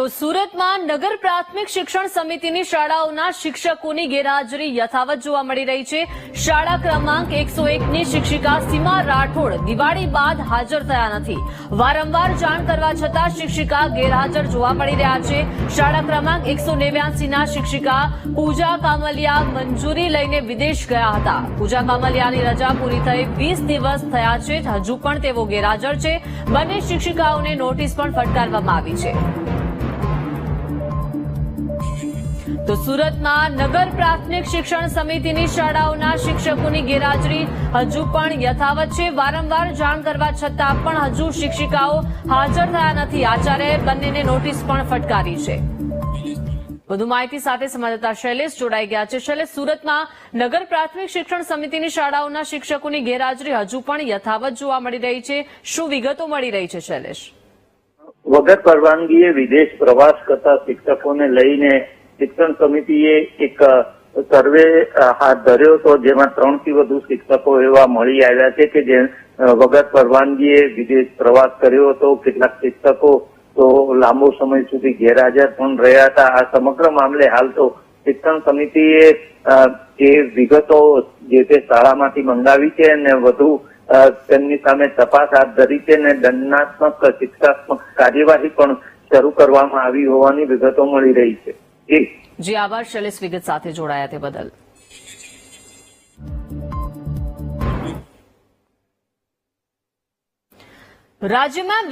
તો સુરતમાં નગર પ્રાથમિક શિક્ષણ સમિતિની શાળાઓના શિક્ષકોની ગેરહાજરી યથાવત જોવા મળી રહી છે. શાળા ક્રમાંક એકસો એકની શિક્ષિકા સીમા રાઠોડ દિવાળી બાદ હાજર થયા નથી. વારંવાર જાણ કરવા છતાં શિક્ષિકા ગેરહાજર જોવા મળી રહ્યા છે. શાળા ક્રમાંક એકસો નેવ્યાસીના શિક્ષિકા પૂજા કામલિયા મંજૂરી લઈને વિદેશ ગયા હતા. પૂજા કામલિયાની રજા પૂરી થઈ વીસ દિવસ થયા છે. હજુ પણ તેઓ ગેરહાજર છે. બંને શિક્ષિકાઓને નોટિસ પણ ફટકારવામાં આવી છે. તો સુરતમાં નગર પ્રાથમિક શિક્ષણ સમિતિની શાળાઓના શિક્ષકોની ગેરહાજરી હજુ પણ યથાવત છે. વારંવાર જાણ કરવા છતાં પણ હજુ શિક્ષિકાઓ હાજર થયા નથી. આચાર્યએ બંનેને નોટિસ પણ ફટકારી છે. વધુ માહિતી સાથે સંવાદદાતા શૈલેષ જોડાઈ ગયા છે. શૈલેષ, સુરતમાં નગર પ્રાથમિક શિક્ષણ સમિતિની શાળાઓના શિક્ષકોની ગેરહાજરી હજુ પણ યથાવત જોવા મળી રહી છે. શું વિગતો મળી રહી છે, શૈલેષ? વગર પરવાનગીએ વિદેશ પ્રવાસ કરતા શિક્ષકોને લઈને શિક્ષણ સમિતિએ એક સર્વે હાથ ધર્યો હતો જેમાં ત્રણથી વધુ શિક્ષકો એવા મળી આવ્યા છે કે જે વગર પરવાનગીએ વિદેશ પ્રવાસ કર્યો હતો, કેટલાક શિક્ષકો તો લાંબો સમય સુધી ગેરહાજર પણ રહ્યા હતા. આ સમગ્ર મામલે હાલ તો શિક્ષણ સમિતિએ જે વિગતો જે તે શાળામાંથી મંગાવી છે અને વધુ તેમની સામે તપાસ હાથ ધરી છે અને દંડનાત્મક શિક્ષાત્મક કાર્યવાહી પણ શરૂ કરવામાં આવી હોવાની વિગતો મળી રહી છે. જી આભાર. શૈલેષ વિગત સાથે જોડાયા તે બદલ. રાજ્યમાં